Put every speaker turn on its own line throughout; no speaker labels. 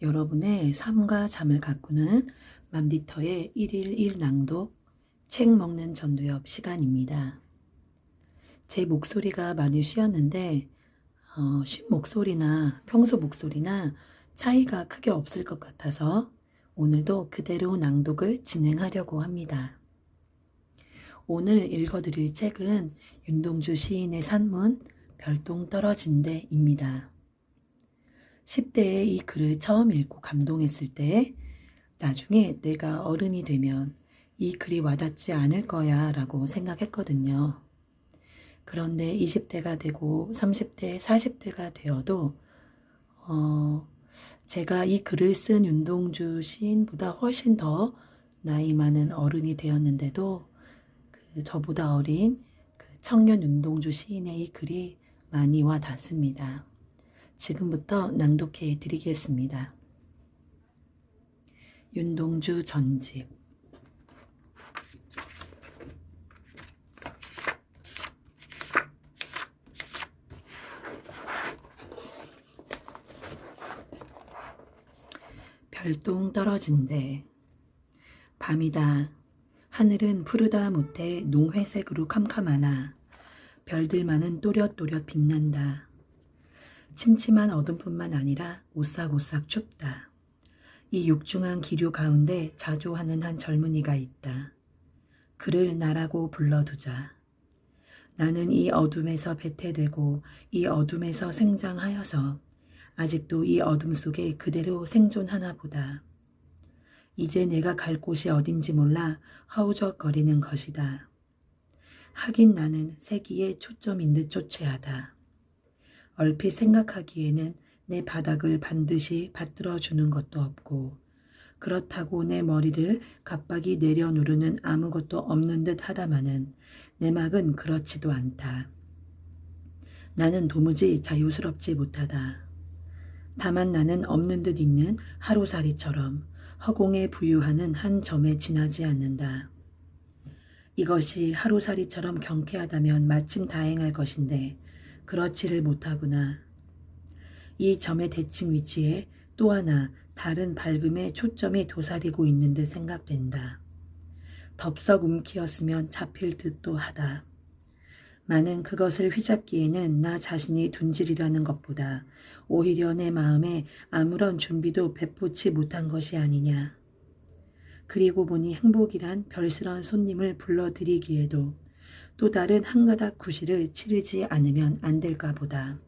여러분의 삶과 잠을 가꾸는 맘디터의 1일 1 낭독 책 먹는 전두엽 시간입니다. 제 목소리가 많이 쉬었는데 어, 쉰 목소리나 평소 목소리나 차이가 크게 없을 것 같아서 오늘도 그대로 낭독을 진행하려고 합니다. 오늘 읽어드릴 책은 윤동주 시인의 산문 별똥 떨어진대입니다. 10대에 이 글을 처음 읽고 감동했을 때 나중에 내가 어른이 되면 이 글이 와닿지 않을 거야 라고 생각했거든요. 그런데 20대가 되고 30대, 40대가 되어도 어, 제가 이 글을 쓴 윤동주 시인보다 훨씬 더 나이 많은 어른이 되었는데도 그 저보다 어린 그 청년 윤동주 시인의 이 글이 많이 와 닿습니다. 지금부터 낭독해 드리겠습니다. 윤동주 전집 별똥 떨어진대 밤이다 하늘은 푸르다 못해 농회색으로 캄캄하나 별들만은 또렷또렷 빛난다. 침침한 어둠뿐만 아니라 오싹오싹 춥다. 이 육중한 기류 가운데 자조하는 한 젊은이가 있다. 그를 나라고 불러두자. 나는 이 어둠에서 배태되고 이 어둠에서 생장하여서 아직도 이 어둠 속에 그대로 생존하나 보다. 이제 내가 갈 곳이 어딘지 몰라 허우적거리는 것이다. 하긴 나는 세기에 초점인 듯 초췌하다. 얼핏 생각하기에는 내 바닥을 반드시 받들어 주는 것도 없고 그렇다고 내 머리를 갑박이 내려 누르는 아무것도 없는 듯 하다마는 내 막은 그렇지도 않다. 나는 도무지 자유스럽지 못하다. 다만 나는 없는 듯 있는 하루살이처럼 허공에 부유하는 한 점에 지나지 않는다. 이것이 하루살이처럼 경쾌하다면 마침 다행할 것인데 그렇지를 못하구나. 이 점의 대칭 위치에 또 하나 다른 밝음의 초점이 도사리고 있는 듯 생각된다. 덥석 움키었으면 잡힐 듯도 하다. 많은 그것을 휘잡기에는 나 자신이 둔질이라는 것보다 오히려 내 마음에 아무런 준비도 베푸지 못한 것이 아니냐. 그리고 보니 행복이란 별스런 손님을 불러들이기에도 또 다른 한 가닥 구실을 치르지 않으면 안 될까 보다.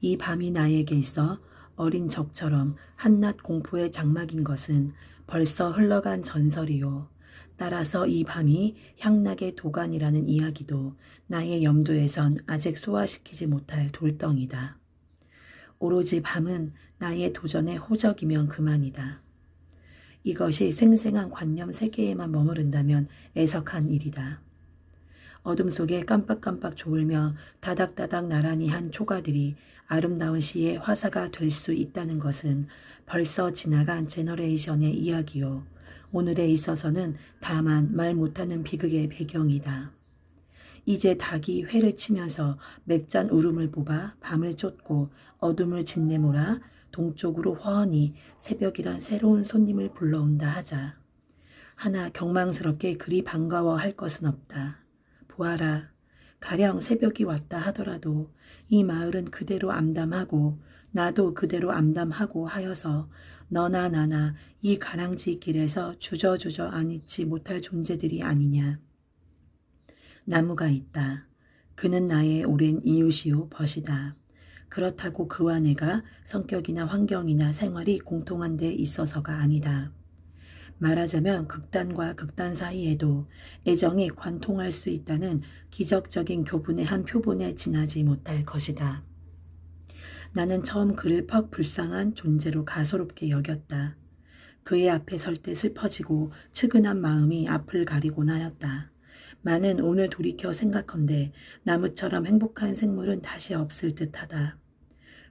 이 밤이 나에게 있어 어린 적처럼 한낱 공포의 장막인 것은 벌써 흘러간 전설이요. 따라서 이 밤이 향락의 도가니라는 이야기도 나의 염두에선 아직 소화시키지 못할 돌덩이다. 오로지 밤은 나의 도전의 호적이면 그만이다. 이것이 생생한 관념 세계에만 머무른다면 애석한 일이다. 어둠 속에 깜빡깜빡 졸며 다닥다닥 나란히 한 초가들이 아름다운 시의 화사가 될 수 있다는 것은 벌써 지나간 제너레이션의 이야기요. 오늘에 있어서는 다만 말 못하는 비극의 배경이다. 이제 닭이 회를 치면서 맵짠 울음을 뽑아 밤을 쫓고 어둠을 짓내몰아 동쪽으로 훤히 새벽이란 새로운 손님을 불러온다 하자. 하나 경망스럽게 그리 반가워할 것은 없다. 보아라. 가령 새벽이 왔다 하더라도 이 마을은 그대로 암담하고 나도 그대로 암담하고 하여서 너나 나나 이 가랑지 길에서 주저주저 안있지 못할 존재들이 아니냐. 나무가 있다. 그는 나의 오랜 이웃이요 벗이다. 그렇다고 그와 내가 성격이나 환경이나 생활이 공통한 데 있어서가 아니다. 말하자면 극단과 극단 사이에도 애정이 관통할 수 있다는 기적적인 교분의 한 표본에 지나지 못할 것이다. 나는 처음 그를 퍽 불쌍한 존재로 가소롭게 여겼다. 그의 앞에 설 때 슬퍼지고 측은한 마음이 앞을 가리곤 하였다. 많은 오늘 돌이켜 생각컨대 나무처럼 행복한 생물은 다시 없을 듯하다.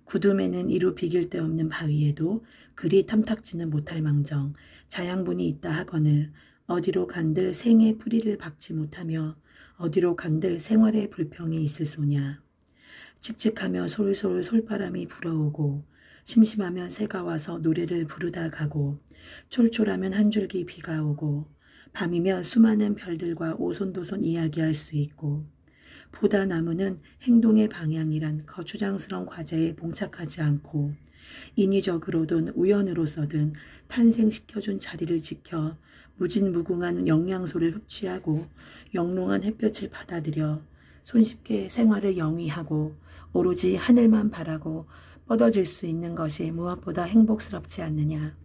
구둠에는 이루 비길 데 없는 바위에도 그리 탐탁지는 못할 망정 자양분이 있다 하거늘 어디로 간들 생의 뿌리를 박지 못하며 어디로 간들 생활의 불평이 있을 소냐. 칙칙하며 솔솔 솔바람이 불어오고 심심하면 새가 와서 노래를 부르다 가고 촐촐하면 한 줄기 비가 오고 밤이면 수많은 별들과 오손도손 이야기할 수 있고 보다 나무는 행동의 방향이란 거추장스러운 과제에 봉착하지 않고 인위적으로든 우연으로서든 탄생시켜준 자리를 지켜 무진무궁한 영양소를 흡취하고 영롱한 햇볕을 받아들여 손쉽게 생활을 영위하고 오로지 하늘만 바라고 뻗어질 수 있는 것이 무엇보다 행복스럽지 않느냐.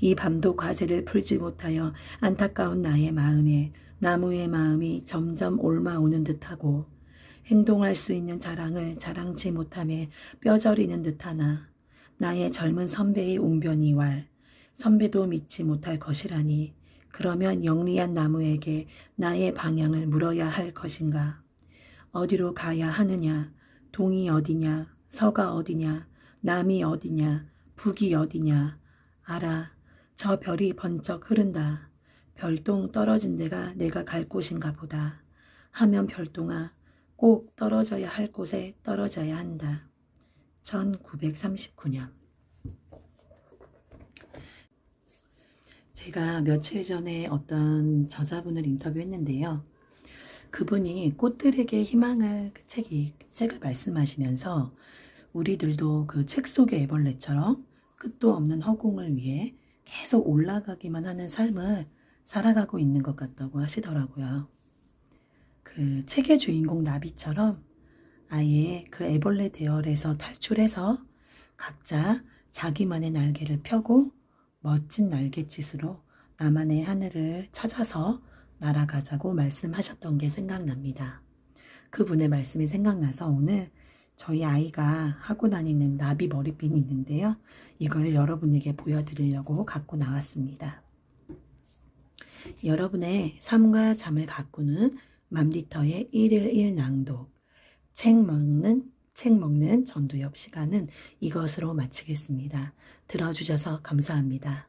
이 밤도 과제를 풀지 못하여 안타까운 나의 마음에 나무의 마음이 점점 옮아오는 듯하고 행동할 수 있는 자랑을 자랑치 못함에 뼈저리는 듯하나 나의 젊은 선배의 웅변이 왈 선배도 믿지 못할 것이라니 그러면 영리한 나무에게 나의 방향을 물어야 할 것인가? 어디로 가야 하느냐? 동이 어디냐? 서가 어디냐? 남이 어디냐? 북이 어디냐? 알아 저 별이 번쩍 흐른다 별똥 떨어진 데가 내가 갈 곳인가 보다 하면 별똥아 꼭 떨어져야 할 곳에 떨어져야 한다. 1939년. 제가 며칠 전에 어떤 저자분을 인터뷰했는데요. 그분이 꽃들에게 희망을 그 책이 그 책을 말씀하시면서 우리들도 그 책 속의 애벌레처럼 끝도 없는 허공을 위해 계속 올라가기만 하는 삶을 살아가고 있는 것 같다고 하시더라고요. 그 책의 주인공 나비처럼 아예 그 애벌레 대열에서 탈출해서 각자 자기만의 날개를 펴고 멋진 날갯짓으로 나만의 하늘을 찾아서 날아가자고 말씀하셨던 게 생각납니다. 그분의 말씀이 생각나서 오늘 저희 아이가 하고 다니는 나비 머리핀이 있는데요. 이걸 여러분에게 보여드리려고 갖고 나왔습니다. 여러분의 삶과 잠을 가꾸는 맘디터의 일일일 낭독, 책 먹는 책 먹는 전두엽 시간은 이것으로 마치겠습니다. 들어주셔서 감사합니다.